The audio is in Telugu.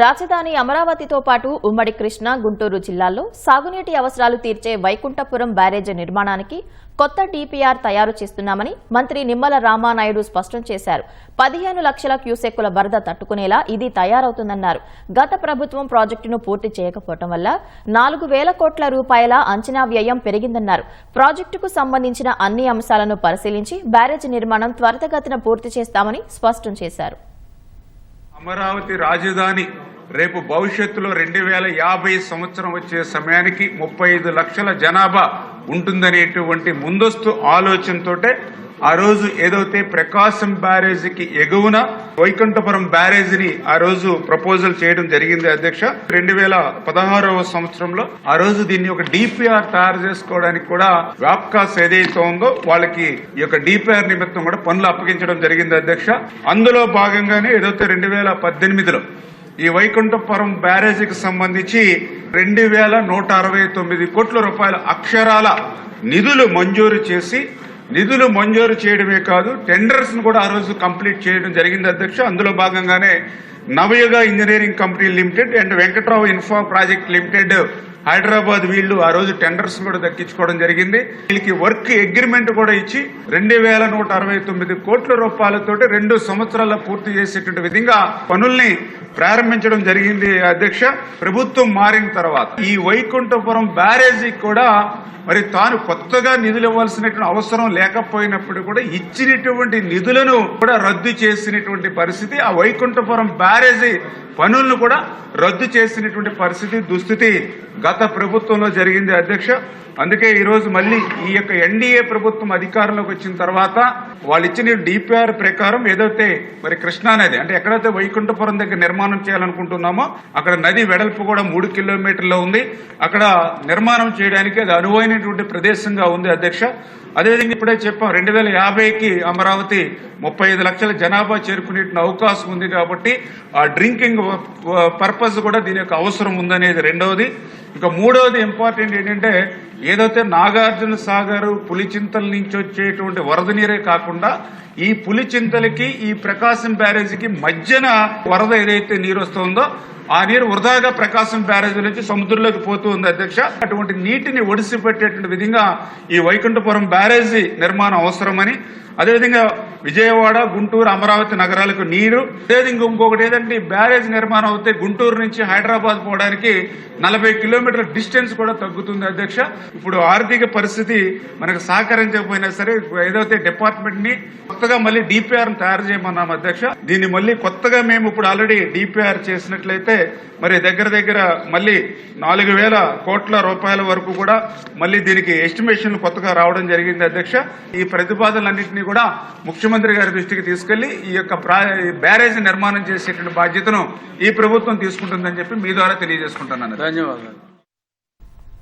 రాజధాని అమరావతితో పాటు ఉమ్మడి కృష్ణా గుంటూరు జిల్లాల్లో సాగునీటి అవసరాలు తీర్చే వైకుంఠపురం బ్యారేజీ నిర్మాణానికి కొత్త డీపీఆర్ తయారు చేస్తున్నామని మంత్రి నిమ్మల రామానాయుడు స్పష్టం చేశారు. పదిహేను లక్షల క్యూసెక్కుల వరద తట్టుకునేలా ఇది తయారవుతుందన్నారు. గత ప్రభుత్వం ప్రాజెక్టును పూర్తి చేయకపోవడం వల్ల నాలుగు వేల కోట్ల రూపాయల అంచనా వ్యయం పెరిగిందన్నారు. ప్రాజెక్టుకు సంబంధించిన అన్ని అంశాలను పరిశీలించి బ్యారేజీ నిర్మాణం త్వరితగతిన పూర్తి చేస్తామని స్పష్టం చేశారు. అమరావతి రాజధాని రేపు భవిష్యత్తులో రెండు వేల యాభై సంవత్సరం వచ్చే సమయానికి ముప్పై ఐదు లక్షల జనాభా ఉంటుందనేటువంటి ముందస్తు ఆలోచనతోటే ఆ రోజు ఏదైతే ప్రకాశం బ్యారేజీకి ఎగువన వైకుంఠపురం బ్యారేజీని ఆ రోజు ప్రపోజల్ చేయడం జరిగింది అధ్యక్ష. రెండు వేల పదహారవ సంవత్సరంలో ఆ రోజు దీన్ని ఒక డిపిఆర్ తయారు చేసుకోవడానికి కూడా వ్యాప్కాస్ ఏదైతే ఉందో వాళ్ళకి ఈ యొక్క డిపిఆర్ నిమిత్తం కూడా పనులు అప్పగించడం జరిగింది అధ్యక్ష. అందులో భాగంగానే ఏదైతే రెండు వేల పద్దెనిమిదిలో ఈ వైకుంఠపురం బ్యారేజీకి సంబంధించి రెండు వేల నూట అరవై తొమ్మిది కోట్ల రూపాయల అక్షరాల నిధులు మంజూరు చేసి నిధులు మంజూరు చేయడమే కాదు టెండర్స్ను కూడా ఆ రోజు కంప్లీట్ చేయడం జరిగింది అధ్యక్ష. అందులో భాగంగానే Navayuga engineering company limited and Venkatrao infra project limited Hyderabad వీళ్ళు ఆ రోజు టెండర్స్ కూడా దక్కించుకోవడం జరిగింది. వీళ్ళకి వర్క్ అగ్రిమెంట్ కూడా ఇచ్చి రెండు వేల నూట అరవై తొమ్మిది కోట్ల రూపాయలతోటి రెండు సంవత్సరాల పూర్తి చేసేటువంటి విధంగా పనుల్ని ప్రారంభించడం జరిగింది అధ్యక్ష. ప్రభుత్వం మారిన తర్వాత ఈ వైకుంఠపురం బ్యారేజీకి కూడా మరి తాను కొత్తగా నిధులు ఇవ్వాల్సినటువంటి అవసరం లేకపోయినప్పుడు కూడా ఇచ్చినటువంటి నిధులను కూడా రద్దు చేసినటువంటి పరిస్థితి ఆ వైకుంఠపురం బ్యారేజీ పనులను కూడా రద్దు చేసినటువంటి పరిస్థితి దుస్థితి గత ప్రభుత్వంలో జరిగింది అధ్యక్ష. అందుకే ఈరోజు మళ్ళీ ఈ యొక్క ఎన్డీఏ ప్రభుత్వం అధికారంలోకి వచ్చిన తర్వాత వాళ్ళు ఇచ్చిన డిపిఆర్ ప్రకారం ఏదైతే మరి కృష్ణా నది అంటే ఎక్కడైతే వైకుంఠపురం దగ్గర నిర్మాణం చేయాలనుకుంటున్నామో అక్కడ నది వెడల్పు కూడా మూడు కిలోమీటర్ల ఉంది. అక్కడ నిర్మాణం చేయడానికి అది అనువైనటువంటి ప్రదేశంగా ఉంది అధ్యక్ష. అదేవిధంగా ఇప్పుడే చెప్పాం రెండు వేల యాభైకి అమరావతి ముప్పై ఐదు లక్షల జనాభా చేరుకునే అవకాశం ఉంది కాబట్టి ఆ డ్రింకింగ్ పర్పస్ కూడా దీని యొక్క అవసరం ఉందనేది రెండవది. ఇక మూడవది ఇంపార్టెంట్ ఏంటంటే ఏదైతే నాగార్జున సాగర్ పులిచింతల నుంచి వచ్చేటువంటి వరద నీరే కాకుండా ఈ పులిచింతలకి ఈ ప్రకాశం బ్యారేజీకి మధ్యన వరద ఏదైతే నీరు వస్తుందో ఆ నీరు వృధాగా ప్రకాశం బ్యారేజీ నుంచి సముద్రంలోకి పోతూ ఉంది అధ్యక్ష. అటువంటి నీటిని ఒడిసిపెట్టేటువంటి విధంగా ఈ వైకుంఠపురం బ్యారేజీ నిర్మాణం అవసరమని అదేవిధంగా విజయవాడ గుంటూరు అమరావతి నగరాలకు నీరు. అదేవిధంగా ఇంకొకటి ఏదంటే ఈ బ్యారేజ్ నిర్మాణం అవుతే గుంటూరు నుంచి హైదరాబాద్ పోవడానికి నలభై కిలోమీటర్ల డిస్టెన్స్ కూడా తగ్గుతుంది అధ్యక్ష. ఇప్పుడు ఆర్థిక పరిస్థితి మనకు సహకరించకపోయినా సరే ఏదైతే డిపార్ట్మెంట్ని కొత్తగా మళ్ళీ డిపిఆర్ తయారు చేయమన్నాం అధ్యక్ష దీన్ని మళ్ళీ కొత్తగా మేము ఇప్పుడు ఆల్రెడీ డిపిఆర్ చేసినట్లయితే మరి దగ్గర దగ్గర మళ్ళీ నాలుగు వేల కోట్ల రూపాయల వరకు కూడా మళ్ళీ దీనికి ఎస్టిమేషన్ కొత్తగా రావడం జరిగింది అధ్యక్ష. ఈ ప్రతిపాదనలన్నింటినీ కూడా ముఖ్యమంత్రి గారి దృష్టికి తీసుకెళ్ళి ఈ యొక్క బ్యారేజ్ నిర్మాణం చేసేటువంటి బాధ్యతను ఈ ప్రభుత్వం తీసుకుంటుందని చెప్పి మీ ద్వారా తెలియజేసుకుంటున్నాను ధన్యవాదాలు.